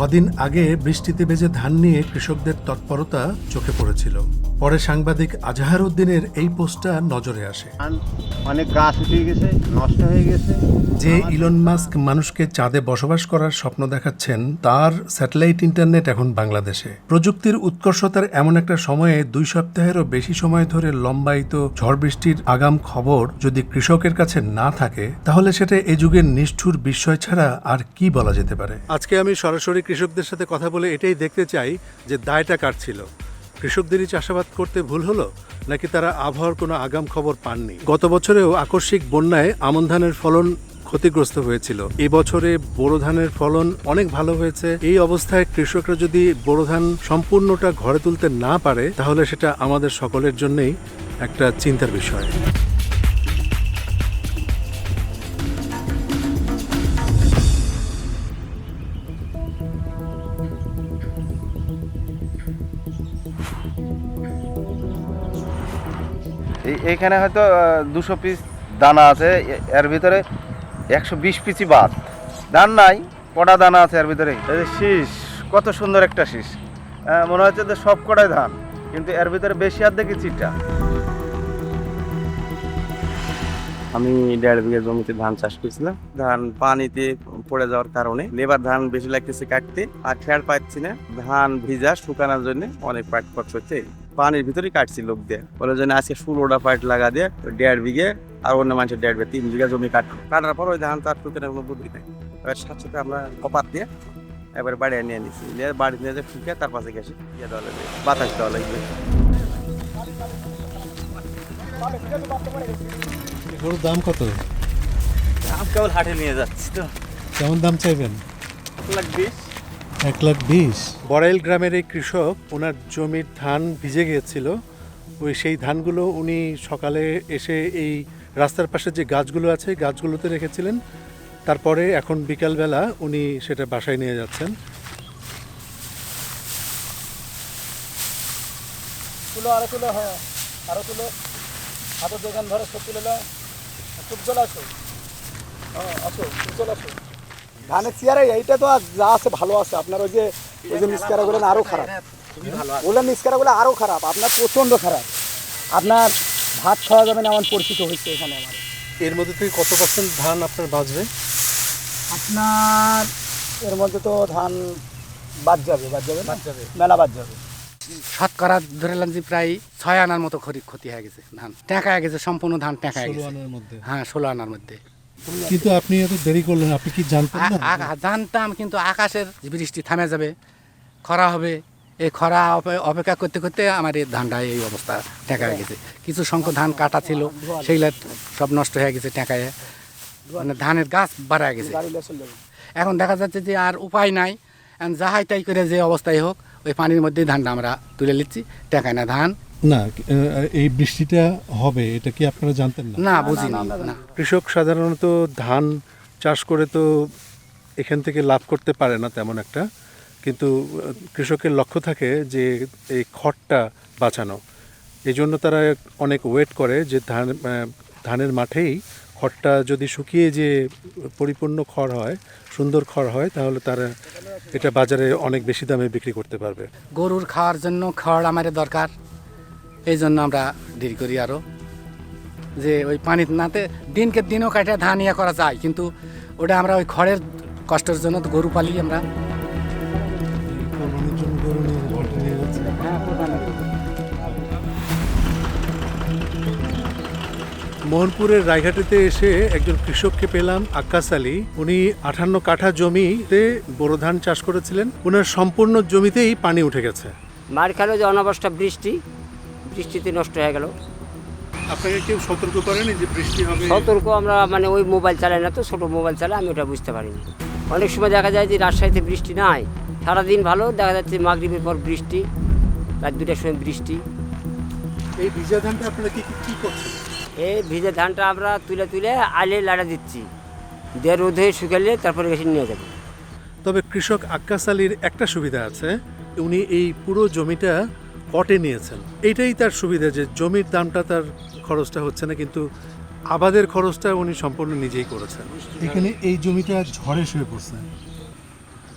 কদিন আগে বৃষ্টিতে ভেজে ধান নিয়ে কৃষকদের তৎপরতা চোখে পড়েছিল। পরে সাংবাদিক আজহার উদ্দিনের এই পোস্টটা নজরে আসে। অনেক গাছ উঠে গেছে নষ্ট হয়ে গেছে। যে ইলন মাস্ক মানুষকে চাঁদে বসবাস করার স্বপ্ন দেখাচ্ছেন তার স্যাটেলাইট ইন্টারনেট এখন বাংলাদেশে। প্রযুক্তির উৎকর্ষতার এমন একটা সময়ে দুই সপ্তাহেরও বেশি সময় ধরে লম্বায়িত ঝড় বৃষ্টির আগাম খবর যদি কৃষকের কাছে না থাকে তাহলে সেটা এ যুগের নিষ্ঠুর বিস্ময় ছাড়া আর কি বলা যেতে পারে? আজকে আমি সরাসরি কৃষকদের সাথে কথা বলে এটাই দেখতে চাই যে দায়টা কার ছিল। কৃষকদেরই চাষাবাদ করতে ভুল হলো, নাকি তারা আবহাওয়ার কোনো আগাম খবর পাননি? গত বছরেও আকস্মিক বন্যায় আমন ধানের ফলন ক্ষতিগ্রস্ত হয়েছিল। এবছরে বছরে বোরো ধানের ফলন অনেক ভালো হয়েছে। এই অবস্থায় কৃষকরা যদি বোরো ধান সম্পূর্ণটা ঘরে তুলতে না পারে, তাহলে সেটা আমাদের সকলের জন্যই একটা চিন্তার বিষয়। এই এইখানে হয়তো দুশো পিস দানা আছে। এর ভিতরে একশো বিশ পিসি বাদ। ধান নাই, কটা দানা আছে এর ভিতরে? শীষ, কত সুন্দর একটা শীষ। মনে হচ্ছে যে সব কটাই ধান, কিন্তু এর ভিতরে বেশি আর দেখি চিটা আমি দেড় বিঘা জমিতে ধান চাষ করেছিলাম। ধান পানিতে পড়ে যাওয়ার কারণে লেবার ধান বেশি লাগতেছে কাটতে, আর খেয়াল পাচ্ছি না। ধান ভিজা শুকানোর জন্য অনেক পাট খরচ হচ্ছে। পানির ভিতরেই কাটছি লোক দিয়ে। বলে জন্য আজকে ষোলোটা পাট লাগা দিয়ে দেড় বিঘে আর অন্য মানুষের দেড় বিঘা তিন বিঘা জমি কাটবো। কাটার পর ওই ধান তার শুকানোর কোনো বুদ্ধি নেই। এবার সাথে সাথে আমরা কপার দিয়ে এবার বাড়ি নিয়ে নিছি নিয়ে বাড়ি নিয়ে যে শুকিয়ে তার পাশে গেছি ইয়ে দেওয়া লাগবে বাতাস দেওয়া লাগবে। গরুর দাম কত? আমি কেবল হাটে নিয়ে যাচ্ছি তো। কেমন দাম চাইবেন? লাখ বিশ। এক লাখ বিশ। বড়াইল গ্রামের এই কৃষক ওনার জমির ধান ভিজে গিয়েছিল। ওই সেই ধানগুলো উনি সকালে এসে এই রাস্তার পাশে যে গাছগুলো আছে গাছগুলোতে রেখেছিলেন। তারপরে এখন বিকালবেলা উনি সেটা বাসায় নিয়ে যাচ্ছেন। তুলো আরও তুলো হ্যাঁ। আরও তুলো। হাতের দোকান ধরে সব তুলে নাও খুব চলে আসো হ্যাঁ আসো খুব আসো ধানের চেয়ারে এইটা তো আর যা আছে ভালো আছে। আপনার ওই যে ওই যে মিসকারাগুলো না আরও খারাপ। ওগুলো মিসকারাগুলো আরও খারাপ আপনার প্রচণ্ড খারাপ। আপনার ভাত খাওয়া যাবে না এমন পরিচিত হচ্ছে এখানে আমার। এর মধ্যে থেকে কত পার্সেন্ট ধান আপনার বাঁচবে? আপনার এর মধ্যে তো ধান বাদ যাবে বাদ যাবে বাদ যাবে। মেলা বাদ যাবে। শতকরা ধরলাম যে প্রায় ছয় আনার মতো ক্ষতি ক্ষতি হয়ে গেছে ধান। টাকা হয়ে গেছে সম্পূর্ণ ধান টাকা হয়ে গেছে। হ্যাঁ ষোলো আনার মধ্যে। কিন্তু আপনি এত দেরি করলেন, আপনি কি জানতেন জানতাম, কিন্তু আকাশের বৃষ্টি থামে যাবে, খরা হবে এই খরা অপেক্ষা করতে করতে আমার এই ধানটা এই অবস্থা টাকা গেছে। কিছু সংখ্যক ধান কাটা ছিল সেইগুলা সব নষ্ট হয়ে গেছে টাকায় মানে ধানের গাছ বাড়া গেছে। এখন দেখা যাচ্ছে যে আর উপায় নাই। যাহাই তাই করে যে অবস্থায় হোক, ওই পানির মধ্যেই ধানটা আমরা তুলে নিচ্ছি। টাকায় না ধান। না এই বৃষ্টিটা হবে এটা কি আপনারা জানতেন না? না বুঝিনি না কৃষক সাধারণত ধান চাষ করে তো এখান থেকে লাভ করতে পারে না তেমন একটা কিন্তু কৃষকের লক্ষ্য থাকে যে এই খড়টা বাঁচানো। এই জন্য তারা অনেক ওয়েট করে যে ধান ধানের মাঠেই খড়টা যদি শুকিয়ে যে পরিপূর্ণ খড় হয় সুন্দর খড় হয় তাহলে তারা এটা বাজারে অনেক বেশি দামে বিক্রি করতে পারবে। গরুর খাওয়ার জন্য খাওয়ার আমাদের দরকার। এই জন্য আমরা দেরি করি আরও যে ওই পানি নাতে দিনকে দিনও কাটে ধান ইয়ে করা যায় কিন্তু ওটা আমরা ওই খড়ের কষ্টের জন্য তো গরু পালি আমরা। মোহনপুরের রায়ঘাটিতে এসে একজন কৃষককে পেলাম আক্কাস আলী। উনি আঠান্ন কাঠা জমিতে বোরো ধান চাষ করেছিলেন। ওনার সম্পূর্ণ জমিতেই পানি উঠে গেছে। মার খেলো যে অনাবস্থা বৃষ্টি বৃষ্টিতে নষ্ট হয়ে গেল। আপনাকে কেউ সতর্ক করেনি যে বৃষ্টি হবে? সতর্ক আমরা মানে ওই মোবাইল চালাই না তো ছোটো মোবাইল চালাই আমি ওটা বুঝতে পারিনি। অনেক সময় দেখা যায় যে রাজশাহীতে বৃষ্টি নাই সারাদিন ভালো দেখা যাচ্ছে মাগরীবের পর বৃষ্টি রাত দুটার সময় বৃষ্টি। এই ভিজা ধানটা আপনারা কি কি- করছেন? এই ভিজা ধানটা আমরা তুলে তুলে আলে লাড়া দিচ্ছি। দিয়ে রোদে শুকালে তারপরে এসে নিয়ে যাব। তবে কৃষক আক্কাস আলীর একটা সুবিধা আছে উনি এই পুরো জমিটা কটে নিয়েছেন। এটাই তার সুবিধা যে জমির দামটা তার খরচটা হচ্ছে না কিন্তু আবাদের খরচটা উনি সম্পূর্ণ নিজেই করেছেন। এখানে এই জমিটা ঝড়ে শুয়ে পড়ছে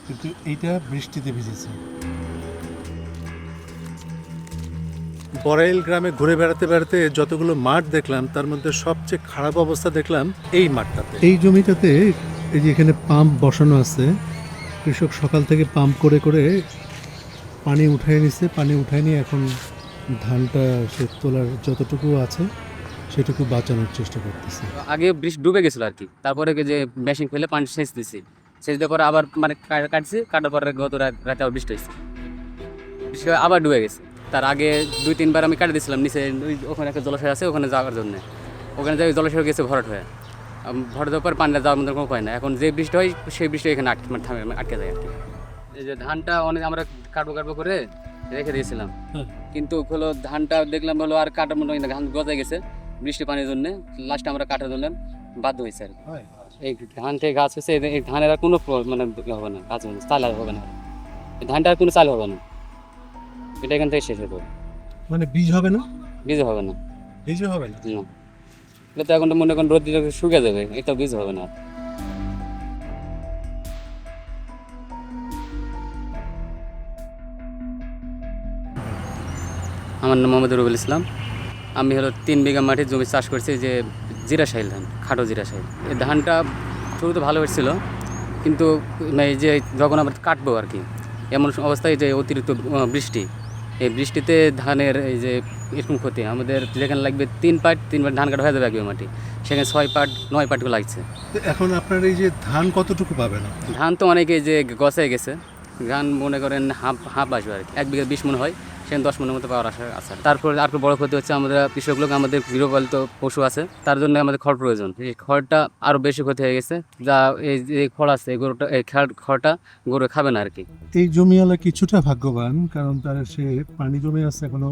কিন্তু এইটা বৃষ্টিতে ভিজেছে। বড়াইল গ্রামে ঘুরে বেড়াতে বেড়াতে যতগুলো মাঠ দেখলাম তার মধ্যে সবচেয়ে খারাপ অবস্থা দেখলাম এই মাঠটাতে। এই জমিটাতে এই যে এখানে পাম্প বসানো আছে কৃষক সকাল থেকে পাম্প করে করে পানি উঠাই নিছে, পানি উঠায় নিয়ে এখন ধানটা সে তোলার যতটুকু আছে সেটুকু বাঁচানোর চেষ্টা করতেছে। আগে বৃষ্টি ডুবে গেছিল আর কি। তারপরে যে মেশিন ফেলে পানি সেচ দিছি। সেচ দেওয়ার পরে আবার মানে কাটছি, কাটার পরে গত রাত আবার বৃষ্টি হয়েছে বৃষ্টি আবার ডুবে গেছে। তার আগে দুই, তিনবার আমি কাটে দিয়েছিলাম নিচে, ওই ওখানে একটা জলাশয় আছে, ওখানে যাওয়ার জন্য। ওখানে যাই জলাশয় গেছে ভরাট হয়ে। ভরাট দেওয়ার পর পানিটা যাওয়ার মতো কোনো উপায় না এখন যে বৃষ্টি হয়, সেই বৃষ্টি এখানে আটকে মানে থামে মানে আটকে যায় আর কি। এই যে ধানটা অনেক আমরা কাটবো কাটবো করে রেখে দিয়েছিলাম। হ্যাঁ। কিন্তু হলো ধানটা দেখলাম হলো আর কাটার মতো ধান গজায় গেছে বৃষ্টি পানির জন্য। লাস্টে আমরা কাটার জন্য বাধ্য হয়েছে আর এই ধান থেকে গাছ হচ্ছে এই ধানের আর কোনো মানে হবে না গাছ হবে না, চাল আর হবে না। এই ধানটা আর কোনো চাল হবে না। এটা এখান থেকে শেষ হয়ে যাবে। মানে বীজ হবে না? বীজ হবে না। বীজ হবে না? না। এটা তো এখন মনে করেন রোদ দিলে শুকিয়ে যাবে এটা বীজ হবে না। আমার নাম মোহাম্মদ রুবুল ইসলাম। আমি হলো তিন বিঘা মাঠে জমি চাষ করছি যে জিরা সাইল ধান খাটো জিরা সাইল এই ধানটা শুরুতে ভালো হচ্ছিল কিন্তু এই যে যখন আবার কাটবো আর কি এমন অবস্থায় যে অতিরিক্ত বৃষ্টি এই বৃষ্টিতে ধানের এই যে এরকম ক্ষতি আমাদের যেখানে লাগবে তিন পাট তিন পাট ধান কাটা হয়ে যাবে একবার মাটি। সেখানে ছয় পাট নয় পাটগুলো লাগছে। এখন আপনার এই যে ধান কতটুকু পাবেন ধান তো অনেকে যে গছে গেছে ধান মনে করেন হাফ হাফ আসবে আর কি এক বিঘা বিশ মন হয়। সেখানে দশ মনের মতো পাওয়ার আশা আছে। তারপর আর বড় ক্ষতি হচ্ছে আমাদের কৃষক লোক আমাদের গৃহপালিত পশু আছে তার জন্য আমাদের খড় প্রয়োজন। এই খড়টা আরও বেশি ক্ষতি হয়ে গেছে যা এই যে খড় আছে এই গরুটা এই খড়- খড়টা গরু খাবে না আর কি এই জমিওয়ালা কিছুটা ভাগ্যবান কারণ তার সে পানি জমে আছে এখনও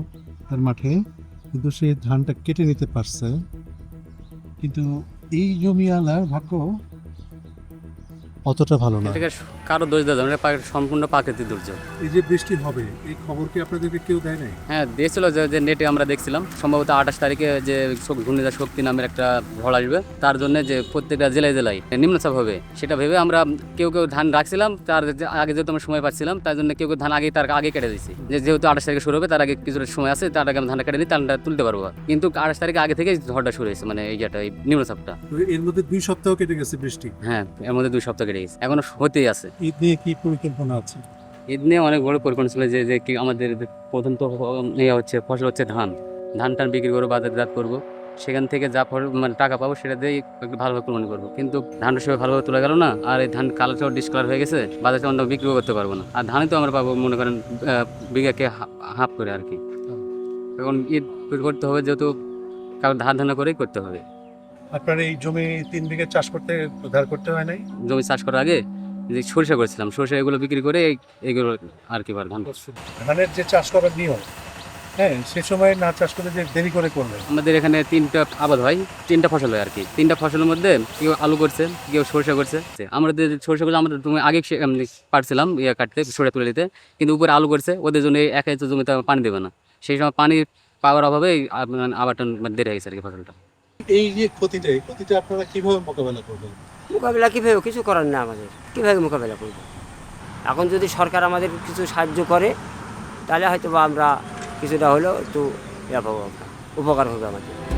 তার মাঠে কিন্তু সে ধানটা কেটে নিতে পারছে। কিন্তু এই জমিওয়ালার ভাগ্য অতটা ভালো না। কারও দোষ দেওয়া যাবে না, এটা সম্পূর্ণ প্রাকৃতিক দুর্যোগ। এই যে বৃষ্টি হবে এই খবর কি আপনাদেরকে কেউ দেয় নাই? হ্যাঁ দিয়েছিল যে যে নেটে আমরা দেখছিলাম সম্ভবত আঠাশ তারিখে যে ঘূর্ণিঝড় শক্তি নামের একটা ঝড় আসবে। তার জন্য যে প্রত্যেকটা জেলায় জেলায় নিম্নচাপ হবে সেটা ভেবে আমরা কেউ কেউ ধান রাখছিলাম তার আগে যেহেতু আমরা সময় পাচ্ছিলাম তার জন্য কেউ কেউ ধান আগে তার আগে কেটে দিয়েছি। যে যেহেতু আঠাশ তারিখে শুরু হবে তার আগে কিছুটা সময় আছে তার আগে আমি ধানটা কেটে নিই ধানটা তুলতে পারব। কিন্তু আঠাশ তারিখে আগে থেকে ঝড়টা শুরু হয়েছে মানে এই যেটা এই নিম্নচাপটা। এর মধ্যে দুই সপ্তাহ কেটে গেছে বৃষ্টি। হ্যাঁ এর মধ্যে দুই সপ্তাহ কেটে গেছে এখনও হতেই আছে। ঈদ নিয়ে কি পরিকল্পনা আছে? ঈদ নিয়ে অনেক বড় পরিকল্পনা ছিল যে যে কি আমাদের প্রথম তো ইয়ে হচ্ছে ফসল হচ্ছে ধান। ধান টান বিক্রি করব বাজারজাত করব। সেখান থেকে যা ফসল মানে টাকা পাবো সেটা দিয়েই একটু ভালোভাবে কোরবানি করব। কিন্তু ধানটা সবাই ভালোভাবে তোলা গেল না আর এই ধান কালারটাও ডিসকালার হয়ে গেছে বাজারে আমরা বিক্রিও করতে পারব না। আর ধানে তো আমরা পাবো মনে করেন বিঘাকে হাফ করে আর কি। এখন ঈদ করতে হবে যেহেতু কারণ ধান ধানা করেই করতে হবে। আপনার এই জমি তিন বিঘা চাষ করতে উদ্ধার করতে হয় নাই? জমি চাষ করার আগে যে সরিষা করেছিলাম সরিষা এগুলো বিক্রি করে এইগুলো আর কি ধান ধানের যে চাষ করার নিয়ম হ্যাঁ সে সময় না চাষ করে যে দেরি করে করলেন আমাদের এখানে তিনটা আবাদ হয় তিনটা ফসল হয় আর কি। তিনটা ফসলের মধ্যে কেউ আলু করছে কেউ সরিষা করছে। আমরা যে সরষে করছে আমাদের তুমি আগে পারছিলাম ইয়ে কাটতে সরে তুলে দিতে কিন্তু উপরে আলু করছে ওদের জন্য এক একটু জমিতে পানি দেবে না। সেই সময় পানি পাওয়ার অভাবে মানে আবারটা মানে দেরি হয়ে গেছে আর কি ফসলটা। এই যে ক্ষতিটা এই ক্ষতিটা আপনারা কীভাবে মোকাবেলা করবেন? মোকাবিলা কীভাবে? কিছু করার না আমাদের। কীভাবে মোকাবিলা করব? এখন যদি সরকার আমাদের কিছু সাহায্য করে, তাহলে হয়তো বা আমরা কিছুটা হলেও একটু ইয়া পাবো উপকার হবে আমাদের।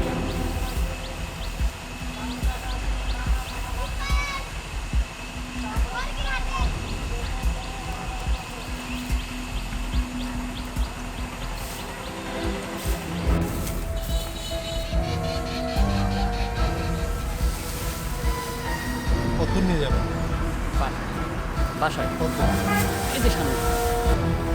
কত নিয়ে যাবেন? বাসায়। এই যে সামনে।